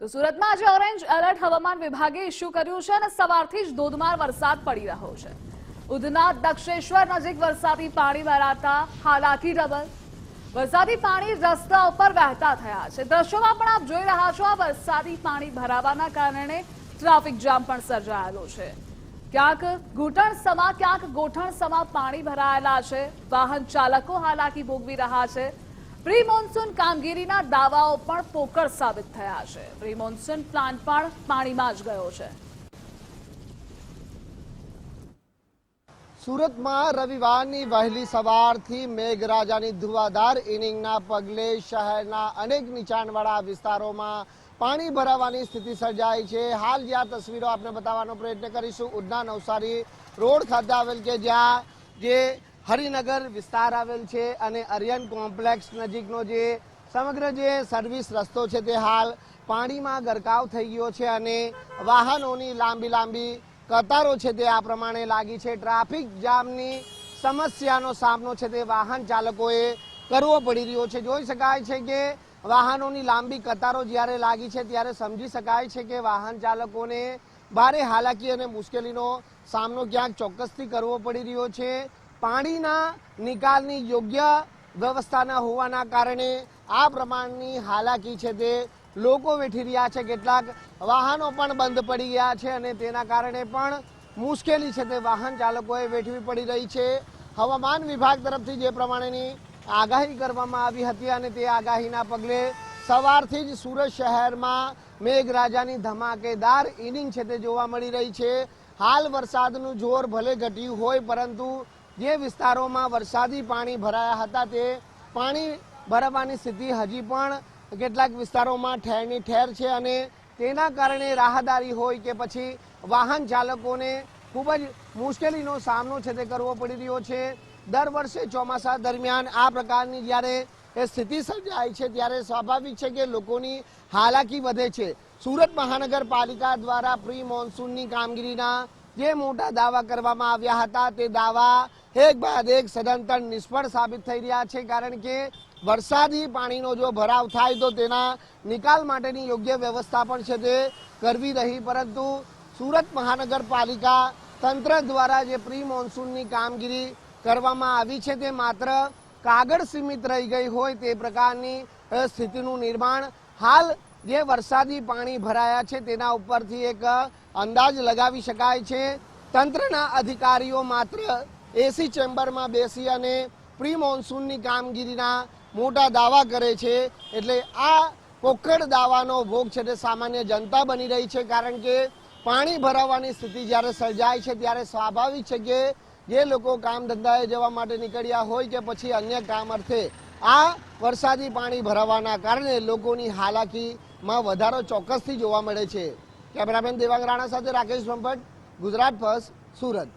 તો સુરતમાં આજે ઓરેન્જ એલર્ટ હવામાન વિભાગે ઇસ્યુ કર્યું છે અને સવારથી જ ધોધમાર વરસાદ પડી રહ્યો છે. ઉધના દક્ષેશ્વર નજીક વરસાદી પાણી ભરાતા હાલાકી ડબલ. વરસાદી પાણી રસ્તા ઉપર વહેતા થયા છે. દ્રશ્યોમાં પણ આપ જોઈ રહ્યા છો, આ વરસાદી પાણી ભરાવાના કારણે ટ્રાફિક જામ પણ સર્જાયેલો છે. ક્યાંક ઘૂંટણ સમા, ક્યાંક ગોઠણ સમા પાણી ભરાયેલા છે. વાહન ચાલકો હાલાકી ભોગવી રહ્યા છે. પ્રી મોન્સૂન કામગીરીના દાવાઓ પણ પોકળ સાબિત થયા છે. પ્રી મોન્સૂન પ્લાન પણ પાણીમાં જ ગયો છે. સુરતમાં રવિવારની વહેલી સવારથી મેઘરાજાની ધુવાધાર ઇનિંગના પગલે શહેરના અનેક નીચાણવાળા વિસ્તારોમાં પાણી ભરાવાની સ્થિતિ સર્જાઈ છે. હાલ જે તસવીરો આપણે બતાવવાનો પ્રયત્ન કરીશું. ઉધના નવસારી રોડ ખાતે આવેલ કે જ્યાં જે હરિનગર વિસ્તાર આવેલ છે અને અરિયન કોમ્પ્લેક્સ નજીકનો જે સમગ્ર જે સર્વિસ રસ્તો છે તે હાલ પાણીમાં ગરકાવ થઈ ગયો છે અને વાહનોની લાંબી લાંબી કતારો છે તે આ પ્રમાણે લાગી છે. ટ્રાફિક જામની સમસ્યાનો સામનો છે તે વાહન ચાલકોએ કરવો પડી રહ્યો છે. જોઈ શકાય છે કે વાહનોની લાંબી કતારો જ્યારે લાગી છે ત્યારે સમજી શકાય છે કે વાહન ચાલકોને ભારે હાલાકી અને મુશ્કેલીનો સામનો ક્યાંક ચોક્કસથી કરવો પડી રહ્યો છે. પાણીના નિકાલની યોગ્ય વ્યવસ્થા ન હોવાના કારણે આ પ્રમાણની હાલાકી છે તે લોકો વેઠી રહ્યા છે. કેટલાક વાહનો પણ બંધ પડી ગયા છે અને તેના કારણે પણ મુશ્કેલી છે તે વાહન ચાલકોએ વેઠવી પડી રહી છે. હવામાન વિભાગ તરફથી જે પ્રમાણેની આગાહી કરવામાં આવી હતી અને તે આગાહીના પગલે સવારથી જ સુરત શહેરમાં મેઘરાજાની ધમાકેદાર ઇનિંગ છે તે જોવા મળી રહી છે. હાલ વરસાદનું જોર ભલે ઘટ્યું હોય પરંતુ જે વિસ્તારોમાં વરસાદી પાણી ભરાયા હતા તે પાણી ભરાવાની સ્થિતિ હજી પણ કેટલાક વિસ્તારોમાં ઠેરની ઠેર છે અને તેના કારણે રાહદારી હોય કે પછી વાહન ચાલકોને ખૂબ જ મુશ્કેલીનો સામનો છે તે કરવો પડી રહ્યો છે. દર વર્ષે ચોમાસા દરમિયાન આ પ્રકારની જ્યારે એ સ્થિતિ સર્જાય છે ત્યારે સ્વાભાવિક છે કે લોકોની હાલાકી વધે છે. સુરત મહાનગરપાલિકા દ્વારા પ્રી મોન્સૂનની કામગીરીના જે મોટા દાવા કરવામાં આવ્યા હતા તે દાવા એક બાદ એક સદંતર નિષ્ફળ સાબિત થઈ રહ્યા છે કારણ કે વરસાદી પાણીનો જો ભરાવ થાય તો તેના નિકાલ માટેની યોગ્ય વ્યવસ્થા પણ છે તે કરવી રહી પરંતુ સુરત મહાનગરપાલિકા તંત્ર દ્વારા જે પ્રી મોન્સૂનની કામગીરી કરવામાં આવી છે તે માત્ર કાગળ સીમિત રહી ગઈ હોય તે પ્રકારની સ્થિતિનું નિર્માણ હાલ જે વરસાદી પાણી ભરાયા છે, તેના ઉપરથી એક અંદાજ લગાવી શકાય છે. તંત્રના અધિકારીઓ માત્ર એસી ચેમ્બરમાં બેસી અને પ્રી મોન્સૂનની કામગીરીના મોટા દાવા કરે છે. એટલે આ કોકડ દાવાનો ભોગ છે તે સામાન્ય જનતા બની રહી છે, કારણ કે પાણી ભરાવાની સ્થિતિ જ્યારે સર્જાય છે, ત્યારે સ્વાભાવિક છે કે જે લોકો કામ ધંધાએ જવા માટે નીકળ્યા હોય કે પછી અન્ય કામ અર્થે આ વરસાદી પાણી ભરાવાના કારણે લોકોની હાલાકીમાં વધારો ચોક્કસથી જોવા મળે છે. કેમેરામેન દેવાંગ રાણા સાથે રાકેશ બ્રહ્મભટ્ટ ગુજરાત ફર્સ્ટ, સુરત.